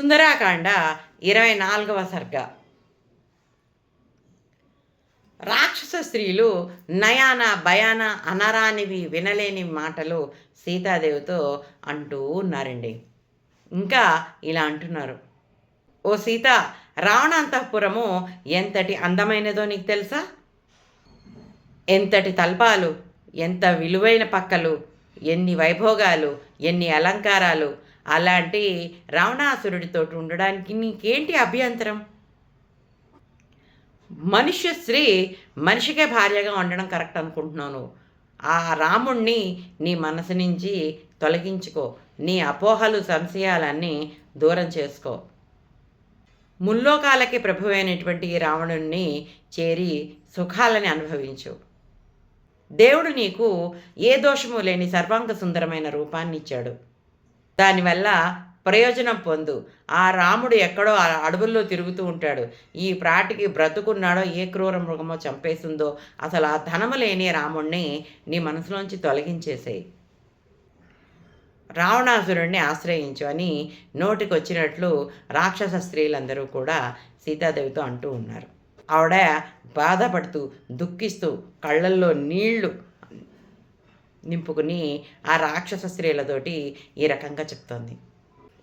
సుందరాకాండ ఇరవై నాలుగవ సర్గ. రాక్షస స్త్రీలు నయాన భయాన అనరానివి వినలేని మాటలు సీతాదేవితో అంటూ ఉన్నారండి. ఇంకా ఇలా అంటున్నారు. ఓ సీత రావణాంతఃపురము ఎంతటి అందమైనదో నీకు తెలుసా? ఎంతటి తల్పాలు ఎంత విలువైన పక్కలు ఎన్ని వైభోగాలు ఎన్ని అలంకారాలు అలాంటి రావణాసురుడితో ఉండడానికి నీకేంటి అభ్యంతరం? మనుష్య స్త్రీ మనిషికే భార్యగా ఉండడం కరెక్ట్ అనుకుంటున్నాను. ఆ రాముణ్ణి నీ మనసు నుంచి తొలగించుకో. నీ అపోహలు సంశయాలన్నీ దూరం చేసుకో. ముల్లోకాలకి ప్రభువైనటువంటి రావణుణ్ణి చేరి సుఖాలని అనుభవించు. దేవుడు నీకు ఏ దోషము లేని సర్వాంగ సుందరమైన రూపాన్ని ఇచ్చాడు దానివల్ల ప్రయోజనం పొందు. ఆ రాముడు ఎక్కడో ఆ అడవుల్లో తిరుగుతూ ఉంటాడు. ఈ ప్రాటికి బ్రతుకున్నాడో ఏ క్రూర మృగమో చంపేసిందో అసలు ఆ ధనము లేని రాముణ్ణి నీ మనసులోంచి తొలగించేసేయి. రావణాసురుణ్ణి ఆశ్రయించు అని నోటికొచ్చినట్లు రాక్షస స్త్రీలందరూ కూడా సీతాదేవితో అంటూ ఉన్నారు. ఆవిడ బాధపడుతూ దుఃఖిస్తూ కళ్ళల్లో నీళ్ళు నింపుకుని ఆ రాక్షస స్త్రీలతోటి ఈ రకంగా చెప్తోంది.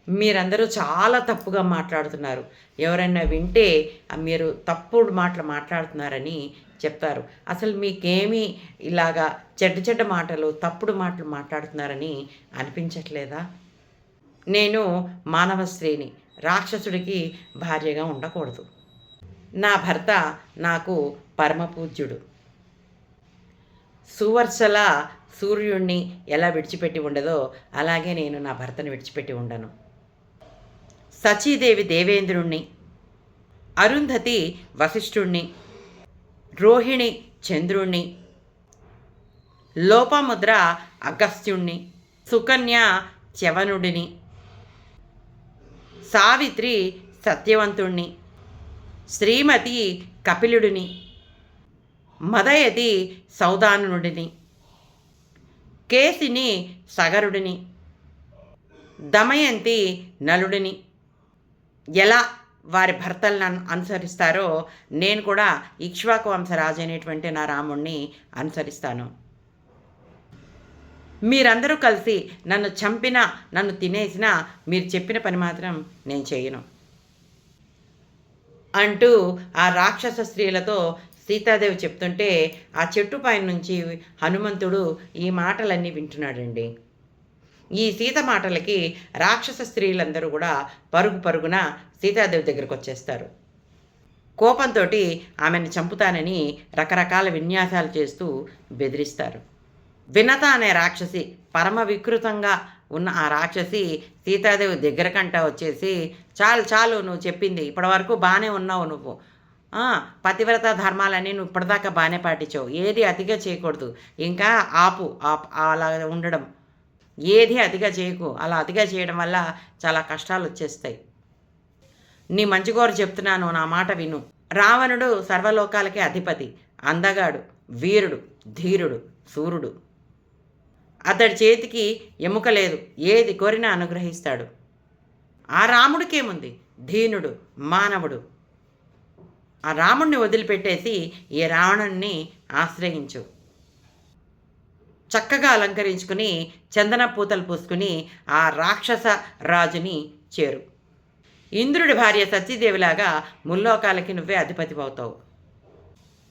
మీరందరూ చాలా తప్పుగా మాట్లాడుతున్నారు. ఎవరైనా వింటే మీరు తప్పుడు మాటలు మాట్లాడుతున్నారని చెప్తారు. అసలు మీకేమీ ఇలాగా చెడ్డ చెడ్డ మాటలు తప్పుడు మాటలు మాట్లాడుతున్నారని అనిపించట్లేదా? నేను మానవ స్త్రీని రాక్షసుడికి భార్యగా ఉండకూడదు. నా భర్త నాకు పరమపూజ్యుడు. సువర్సల సూర్యుణ్ణి ఎలా విడిచిపెట్టి ఉండదో అలాగే నేను నా భర్తను విడిచిపెట్టి ఉండను. సచీదేవి దేవేంద్రుణ్ణి అరుంధతి వశిష్ఠుణ్ణి రోహిణి చంద్రుణ్ణి లోపముద్ర అగస్త్యుణ్ణి సుకన్య చవనుడిని సావిత్రి సత్యవంతుణ్ణి శ్రీమతి కపిలుడిని మదయతి సౌదానుడిని కేసిని సగరుడిని దమయంతి నలుడిని. ఎలా వారి భర్తలను అనుసరిస్తారో నేను కూడా ఇక్ష్వాకు వంశరాజు అనేటువంటి నా రాముణ్ణి అనుసరిస్తాను. మీరందరూ కలిసి నన్ను చంపినా నన్ను తినేసినా మీరు చెప్పిన పని మాత్రం నేను చేయను. అంటూ ఆ రాక్షస స్త్రీలతో సీతాదేవి చెప్తుంటే ఆ చెట్టు పైన నుంచి హనుమంతుడు ఈ మాటలన్నీ వింటున్నాడండి. ఈ సీత మాటలకి రాక్షస స్త్రీలందరూ కూడా పరుగు పరుగున సీతాదేవి దగ్గరకు వచ్చేస్తారు. కోపంతో ఆమెను చంపుతానని రకరకాల విన్యాసాలు చేస్తూ బెదిరిస్తారు. వినత అనే రాక్షసి పరమ వికృతంగా ఉన్న ఆ రాక్షసి సీతాదేవి దగ్గరకంట వచ్చేసి చాలు చాలు నువ్వు చెప్పింది ఇప్పటివరకు బాగానే ఉన్నావు నువ్వు పతివ్రత ధర్మాలన్నీ నువ్వు ఇప్పటిదాకా బాగానే పాటించావు. ఏది అతిగా చేయకూడదు. ఇంకా ఆపు ఆప్ అలా ఉండడం. ఏది అతిగా చేయకు. అలా అతిగా చేయడం వల్ల చాలా కష్టాలు వచ్చేస్తాయి. నీ మంచి కోరు చెప్తున్నాను నా మాట విను. రావణుడు సర్వలోకాలకే అధిపతి అందగాడు వీరుడు ధీరుడు సూర్యుడు. అతడి చేతికి ఎముక లేదు. ఏది కోరినా అనుగ్రహిస్తాడు. ఆ రాముడికేముంది? ధీనుడు మానవుడు. ఆ రాముణ్ణి వదిలిపెట్టేసి ఈ రావణుణ్ణి ఆశ్రయించు. చక్కగా అలంకరించుకుని చందన పూతలు పూసుకుని ఆ రాక్షస రాజుని చేరు. ఇంద్రుడి భార్య సతీదేవిలాగా ముల్లోకాలకి నువ్వే అధిపతి అవుతావు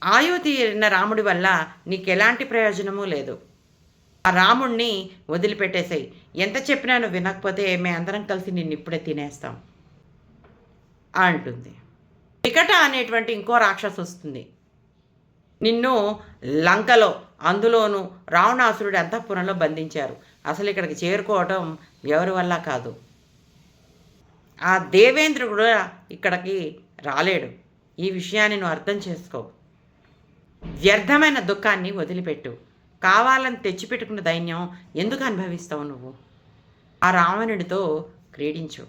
ఆయు తీరిన రాముడి వల్ల నీకు ఎలాంటి ప్రయోజనమూ లేదు. ఆ రాముణ్ణి వదిలిపెట్టేసాయి. ఎంత చెప్పినా నువ్వు వినకపోతే మేము అందరం కలిసి నిన్ను ఇప్పుడే తినేస్తాం. అంటుంది. వికట అనేటువంటి ఇంకో రాక్షసు వస్తుంది. నిన్ను లంకలో అందులోనూ రావణాసురుడి అంతఃపురంలో బంధించారు. అసలు ఇక్కడికి చేరుకోవటం ఎవరి వల్ల కాదు. ఆ దేవేంద్రుడు కూడా ఇక్కడికి రాలేడు. ఈ విషయాన్ని నువ్వు అర్థం చేసుకో. వ్యర్థమైన దుఃఖాన్ని వదిలిపెట్టు. కావాలని తెచ్చిపెట్టుకున్న దైన్యం ఎందుకు అనుభవిస్తావు నువ్వు? ఆ రావణుడితో క్రీడించు.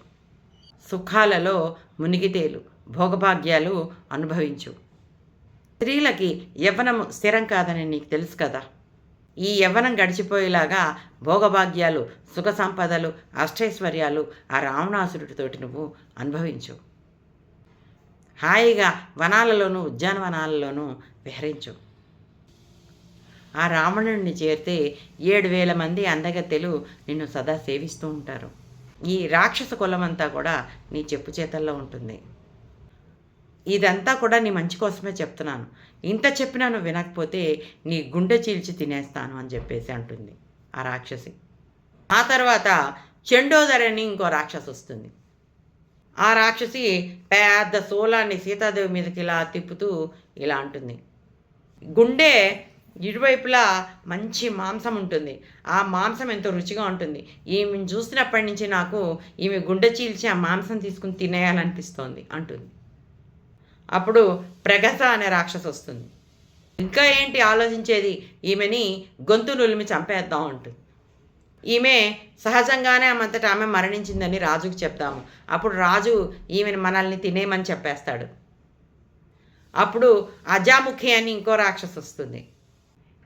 సుఖాలలో మునిగితేలు. భోగభాగ్యాలు అనుభవించు. స్త్రీలకి యవ్వనము స్థిరం కాదని నీకు తెలుసు కదా. ఈ యవ్వనం గడిచిపోయేలాగా భోగభాగ్యాలు సుఖ సంపదలు అష్టైశ్వర్యాలు ఆ రావణాసురుడితోటి నువ్వు అనుభవించు. హాయిగా వనాలలోనూ ఉద్యానవనాలలోనూ విహరించు. ఆ రావణుడిని చేరితే ఏడు వేల మంది అందగత్తెలు నిన్ను సదా సేవిస్తూ ఉంటారు. ఈ రాక్షస కులమంతా కూడా నీ చెప్పు చేతల్లో ఉంటుంది. ఇదంతా కూడా నీ మంచి కోసమే చెప్తున్నాను. ఇంత చెప్పినా నువ్వు వినకపోతే నీ గుండె చీల్చి తినేస్తాను అని చెప్పేసి అంటుంది ఆ రాక్షసి. ఆ తర్వాత చెండోదరని ఇంకో రాక్షసి వస్తుంది. ఆ రాక్షసి పెద్ద శూలాన్ని సీతాదేవి మీదకి ఇలా తిప్పుతూ ఇలా అంటుంది. గుండె ఇరువైపులా మంచి మాంసం ఉంటుంది. ఆ మాంసం ఎంతో రుచిగా ఉంటుంది. ఈమెను చూసినప్పటి నుంచి నాకు ఈమె గుండె చీల్చి ఆ మాంసం తీసుకుని తినేయాలనిపిస్తోంది అంటుంది. అప్పుడు ప్రగత అనే రాక్షసు వస్తుంది. ఇంకా ఏంటి ఆలోచించేది? ఈమెని గొంతు నులిమి చంపేద్దాం అంటుంది. ఈమె సహజంగానే అంతటా ఆమె మరణించిందని రాజుకి చెప్దాము అప్పుడు రాజు ఈమెను మనల్ని తినేయమని చెప్పేస్తాడు. అప్పుడు అజాముఖి అని ఇంకో రాక్షసు వస్తుంది.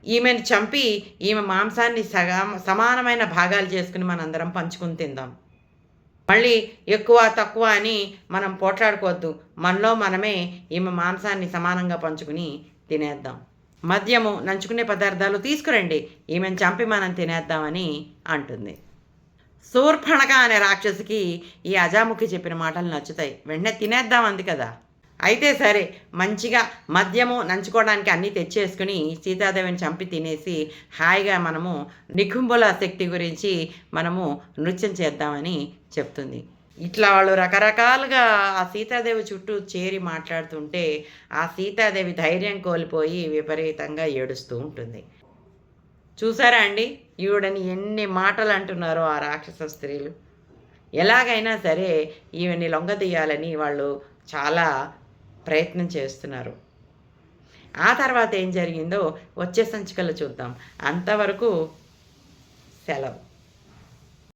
ఈమెను చంపి ఈమె మాంసాన్ని సగా సమానమైన భాగాలు చేసుకుని మనందరం పంచుకుని తిందాం. మళ్ళీ ఎక్కువ తక్కువ అని మనం పోట్లాడుకోవద్దు. మనలో మనమే ఈమె మాంసాన్ని సమానంగా పంచుకుని తినేద్దాం. మద్యము నంచుకునే పదార్థాలు తీసుకురండి. ఈమెను చంపి మనం తినేద్దామని అంటుంది. శూర్పణక అనే రాక్షసికి ఈ అజాముఖి చెప్పిన మాటలు నచ్చుతాయి. వెంటనే తినేద్దాం అంది కదా. అయితే సరే మంచిగా మద్యము నంచుకోవడానికి అన్నీ తెచ్చేసుకుని సీతాదేవిని చంపి తినేసి హాయిగా మనము నికుంభుల శక్తి గురించి మనము నృత్యం చేద్దామని చెప్తుంది. ఇట్లా వాళ్ళు రకరకాలుగా ఆ సీతాదేవి చుట్టూ చేరి మాట్లాడుతుంటే ఆ సీతాదేవి ధైర్యం కోల్పోయి విపరీతంగా ఏడుస్తూ ఉంటుంది. చూసారా అండి? ఈవిడని ఎన్ని మాటలు అంటున్నారో ఆ రాక్షస స్త్రీలు. ఎలాగైనా సరే ఈవిని లొంగదీయాలని వాళ్ళు చాలా ప్రయత్నం చేస్తున్నారు. ఆ తర్వాత ఏం జరిగిందో వచ్చే సంచికలు చూద్దాం. అంతవరకు సెలవు.